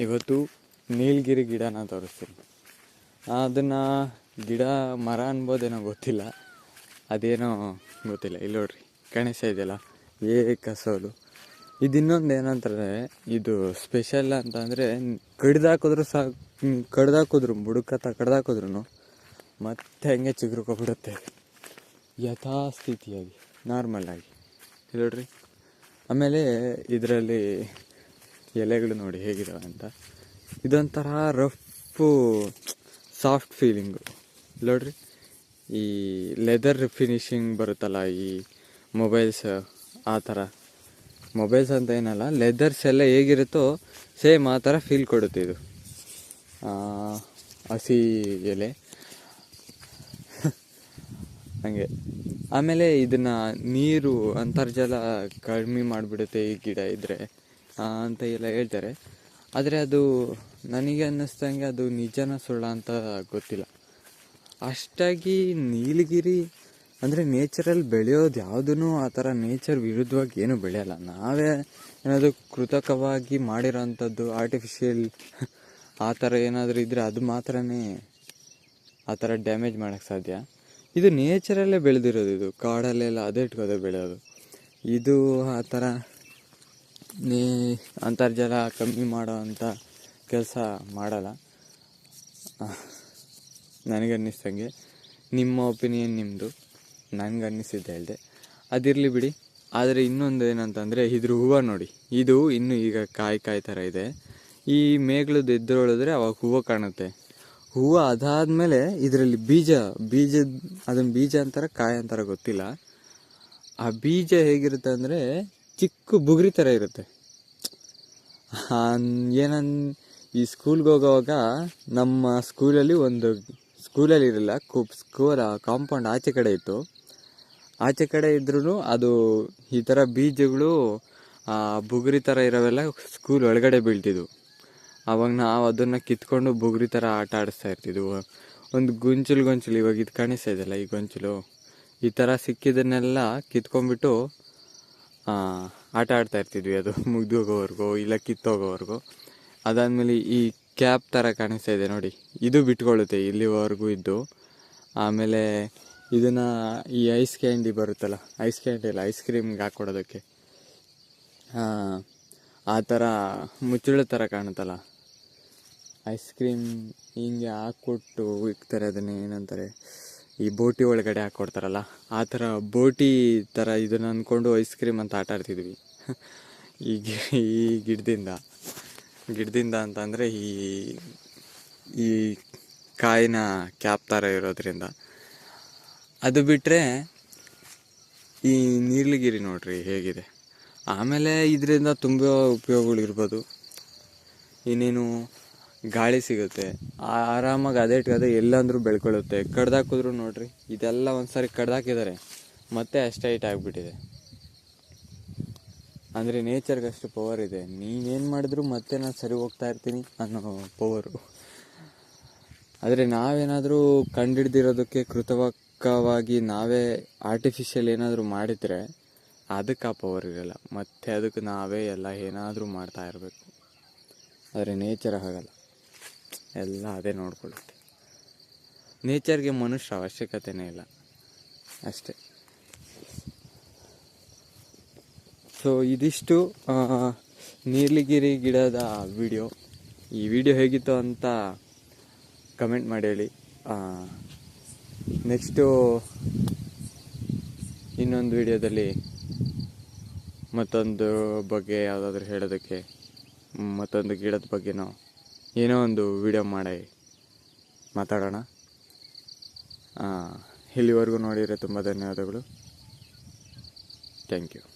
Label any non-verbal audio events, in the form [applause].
ಇವತ್ತು ನೀಲಗಿರಿ ಗಿಡನ ತೋರಿಸ್ತೀನಿ. ಅದನ್ನು ಗಿಡ, ಮರ ಅನ್ಬೋದೇನೋ ಗೊತ್ತಿಲ್ಲ. ಅದೇನೋ ಗೊತ್ತಿಲ್ಲ. ಇಲ್ಲಿ ನೋಡ್ರಿ ಕಾಣಿಸ್ತಾ ಇದೆಯಲ್ಲ? ಏ ಕಸೋದು ಇದು ಇನ್ನೊಂದು ಏನಂತಾರೆ ಇದು ಸ್ಪೆಷಲ್ ಅಂತಂದರೆ, ಕಡ್ದಾಕಿದ್ರು ಸಾಕು ಕಡ್ದಾಕಿದ್ರು ಬುಡಕತ್ತ ಕಡ್ದಾಕಿದ್ರು ಮತ್ತೆ ಹಂಗೆ ಚಿಗುರ್ಕೊಬಿಡುತ್ತೆ ಯಥಾಸ್ಥಿತಿಯಾಗಿ ನಾರ್ಮಲ್ ಆಗಿ. ನೋಡ್ರಿ, ಆಮೇಲೆ ಇದರಲ್ಲಿ ಎಲೆಗಳು ನೋಡಿ ಹೇಗಿದಾವೆ ಅಂತ. ಇದೊಂಥರ ರಫ್ಫು, ಸಾಫ್ಟ್ ಫೀಲಿಂಗು. ನೋಡ್ರಿ, ಈ ಲೆದರ್ ಫಿನಿಶಿಂಗ್ ಬರುತ್ತಲ್ಲ, ಈ ಮೊಬೈಲ್ಸ್, ಆ ಥರ. ಮೊಬೈಲ್ಸ್ ಅಂತ ಏನಲ್ಲ, ಲೆದರ್ಸ್ ಎಲ್ಲ ಹೇಗಿರುತ್ತೋ ಸೇಮ್ ಆ ಥರ ಫೀಲ್ ಕೊಡುತ್ತೆ ಇದು. ಹಸಿ ಎಲೆ. ಹಂಗೆ. ಆಮೇಲೆ ಇದನ್ನು ನೀರು ಅಂತರ್ಜಲ ಕಡಿಮೆ ಮಾಡಿಬಿಡುತ್ತೆ ಈ ಗಿಡ ಇದ್ದರೆ ಅಂತ ಎಲ್ಲ ಹೇಳ್ತಾರೆ. ಆದರೆ ಅದು ನನಗೆ ಅನ್ನಿಸ್ದಂಗೆ ಅದು ನಿಜನ ಸುಳ್ಳ ಅಂತ ಗೊತ್ತಿಲ್ಲ. ಅಷ್ಟಾಗಿ ನೀಲಗಿರಿ ಅಂದರೆ ನೇಚರಲ್ಲಿ ಬೆಳೆಯೋದು ಯಾವುದೂ ಆ ಥರ ನೇಚರ್ ವಿರುದ್ಧವಾಗಿ ಏನೂ ಬೆಳೆಯಲ್ಲ. ನಾವೇ ಏನಾದರೂ ಕೃತಕವಾಗಿ ಮಾಡಿರೋಂಥದ್ದು ಆರ್ಟಿಫಿಷಿಯಲ್ ಆ ಥರ ಏನಾದರೂ ಇದ್ದರೆ ಅದು ಮಾತ್ರನೇ ಆ ಥರ ಡ್ಯಾಮೇಜ್ ಮಾಡೋಕ್ಕೆ ಸಾಧ್ಯ. ಇದು ನೇಚರಲ್ಲೇ ಬೆಳೆದಿರೋದು ಇದು. ಕಾಡಲ್ಲೆಲ್ಲ ಅದೇ ಇಟ್ಕೋದೆ ಬೆಳೆಯೋದು. ಇದು ಆ ಥರ ಅಂತರ್ಜಲ ಕಮ್ಮಿ ಮಾಡೋ ಅಂಥ ಕೆಲಸ ಮಾಡಲ್ಲ. ನನಗನ್ನಿಸ್ತಂಗೆ ನಿಮ್ಮ ಒಪಿನಿಯನ್ ನಿಮ್ಮದು ನನಗೆ ಅನ್ನಿಸಿದ್ದು ಹೇಳಿದೆ. ಅದಿರಲಿ ಬಿಡಿ. ಆದರೆ ಇನ್ನೊಂದು ಏನಂತಂದರೆ, ಇದ್ರ ಹೂವು ನೋಡಿ. ಇದು ಇನ್ನೂ ಈಗ ಕಾಯಿ ಕಾಯಿ ಥರ ಇದೆ. ಈ ಮೇಗಳದ್ದು ಎದ್ರೊಳಿದ್ರೆ ಅವಾಗ ಹೂವು ಕಾಣುತ್ತೆ. ಹೂವು ಅದಾದಮೇಲೆ ಇದರಲ್ಲಿ ಬೀಜ, ಬೀಜದ ಅದನ್ನು ಬೀಜ ಅಂತಾರೆ ಕಾಯಿ ಅಂತಾರ ಗೊತ್ತಿಲ್ಲ. ಆ ಬೀಜ ಹೇಗಿರುತ್ತೆ ಅಂದರೆ ಚಿಕ್ಕ ಬುಗುರಿ ಥರ ಇರುತ್ತೆ. ಏನನ್, ಈ ಸ್ಕೂಲ್ಗೆ ಹೋಗೋವಾಗ ನಮ್ಮ ಸ್ಕೂಲಲ್ಲಿ ಒಂದು ಸ್ಕೂಲಲ್ಲಿ ಇರಲಿಲ್ಲ ಸ್ಕೂಲ್ ಕಾಂಪೌಂಡ್ ಆಚೆ ಕಡೆ ಇತ್ತು. ಆಚೆ ಕಡೆ ಇದ್ರೂ ಅದು ಈ ಥರ ಬೀಜಗಳು, ಆ ಬುಗುರಿ ಥರ ಇರೋವೆಲ್ಲ ಸ್ಕೂಲ್ ಒಳಗಡೆ ಬೀಳ್ತಿದ್ವು. ಅವಾಗ ನಾವು ಅದನ್ನು ಕಿತ್ಕೊಂಡು ಬುಗುರಿ ಥರ ಆಟ ಆಡಿಸ್ತಾ ಇರ್ತಿದ್ವು. ಒಂದು ಗೊಂಚಲು ಗೊಂಚಲು, ಇವಾಗ ಇದು ಕಾಣಿಸ್ತಾ ಇದೆಯಲ್ಲ ಈ ಗೊಂಚಲು? ಈ ಥರ ಸಿಕ್ಕಿದ್ದನ್ನೆಲ್ಲ ಕಿತ್ಕೊಂಡ್ಬಿಟ್ಟು ಆಟ ಆಡ್ತಾ ಇರ್ತಿದ್ವಿ ಅದು [laughs] ಮುಗ್ದು ಹೋಗೋವರೆಗೂ ಇಲ್ಲ ಕಿತ್ತೋಗೋವರೆಗೂ. ಅದಾದಮೇಲೆ ಈ ಕ್ಯಾಪ್ ಥರ ಕಾಣಿಸ್ತಾ ಇದೆ ನೋಡಿ. ಇದು ಬಿಟ್ಕೊಳ್ಳುತ್ತೆ ಇಲ್ಲಿವರೆಗೂ ಇದ್ದು. ಆಮೇಲೆ ಇದನ್ನು ಈ ಐಸ್ ಕ್ಯಾಂಡಿ ಬರುತ್ತಲ್ಲ, ಐಸ್ ಕ್ಯಾಂಡಿ ಅಲ್ಲ, ಐಸ್ ಕ್ರೀಮ್ಗೆ ಹಾಕ್ಕೊಡೋದಕ್ಕೆ ಆ ಥರ ಮುಚ್ಚಳ ಥರ ಕಾಣುತ್ತಲ್ಲ. ಐಸ್ ಕ್ರೀಮ್ ಹಿಂಗೆ ಹಾಕ್ಕೊಟ್ಟು ಇಕ್ತಾರೆ ಅದನ್ನ ಏನಂತಾರೆ ಈ ಬೋಟಿ ಒಳಗಡೆ ಹಾಕ್ಕೊಡ್ತಾರಲ್ಲ ಆ ಥರ ಬೋಟಿ ಥರ ಇದನ್ನು ಅಂದ್ಕೊಂಡು ಐಸ್ ಕ್ರೀಮ್ ಅಂತ ಆಟ ಆಡ್ತಿದ್ವಿ. [laughs] ಈ ಗಿ, ಈ ಗಿಡದಿಂದ ಗಿಡದಿಂದ ಅಂತಂದರೆ ಈ ಈ ಕಾಯಿನ ಕ್ಯಾಪ್ ಥರ ಇರೋದ್ರಿಂದ. ಅದು ಬಿಟ್ಟರೆ ಈ ನೀಲಗಿರಿ ನೋಡ್ರಿ ಹೇಗಿದೆ. ಆಮೇಲೆ ಇದರಿಂದ ತುಂಬ ಉಪಯೋಗಗಳಿರ್ಬೋದು. ಇನ್ನೇನು ಗಾಳಿ ಸಿಗುತ್ತೆ. ಆರಾಮಾಗಿ ಅದೇ ಇಟ್ಕದೆ ಎಲ್ಲಂದ್ರೂ ಬೆಳ್ಕೊಳ್ಳುತ್ತೆ. ಕಡ್ದಾಕಿದ್ರು ನೋಡ್ರಿ, ಇದೆಲ್ಲ ಒಂದ್ಸರಿ ಕಡ್ದಾಕಿದ್ದಾರೆ ಮತ್ತೆ ಅಷ್ಟೇ ಹೈಟ್ ಆಗಿಬಿಟ್ಟಿದೆ. ಅಂದರೆ ನೇಚರ್ಗೆ ಅಷ್ಟು ಪವರ್ ಇದೆ. ನೀನೇನು ಮಾಡಿದ್ರು ಮತ್ತೆ ನಾನು ಸರಿ ಹೋಗ್ತಾ ಇರ್ತೀನಿ ಅನ್ನೋ ಪವರು ಆದರೆ ನಾವೇನಾದರೂ ಕಂಡಿಡ್ದಿರೋದಕ್ಕೆ ಕೃತಕವಾಗಿ ನಾವೇ ಆರ್ಟಿಫಿಷಿಯಲ್ ಏನಾದರೂ ಮಾಡಿದರೆ ಅದಕ್ಕೆ ಆ ಪವರ್ ಇರಲ್ಲ. ಮತ್ತೆ ಅದಕ್ಕೆ ನಾವೇ ಎಲ್ಲ ಏನಾದರೂ ಮಾಡ್ತಾ ಇರಬೇಕು. ಆದರೆ ನೇಚರ್ ಹಾಗಲ್ಲ. ಎಲ್ಲ ಅದೇ ನೋಡ್ಕೊಳ್ಳುತ್ತೆ. ನೇಚರ್ಗೆ ಮನುಷ್ಯ ಅವಶ್ಯಕತೆನೇ ಇಲ್ಲ. ಅಷ್ಟೇ. ಸೊ ಇದಿಷ್ಟು ನೀರ್ಲಿಗಿರಿ ಗಿಡದ ವಿಡಿಯೋ ಈ ವಿಡಿಯೋ ಹೇಗಿತ್ತು ಅಂತ ಕಮೆಂಟ್ ಮಾಡಿ ಹೇಳಿ. ನೆಕ್ಸ್ಟು ಇನ್ನೊಂದು ವಿಡಿಯೋದಲ್ಲಿ ಮತ್ತೊಂದು ಬಗ್ಗೆ ಯಾವುದಾದ್ರೂ ಹೇಳೋದಕ್ಕೆ, ಮತ್ತೊಂದು ಗಿಡದ ಬಗ್ಗೆನೋ ಏನೋ ಒಂದು ವಿಡಿಯೋ ಮಾಡಿ ಮಾತಾಡೋಣ. ಇಲ್ಲಿವರೆಗೂ ನೋಡಿದರೆ ತುಂಬ ಧನ್ಯವಾದಗಳು. Thank you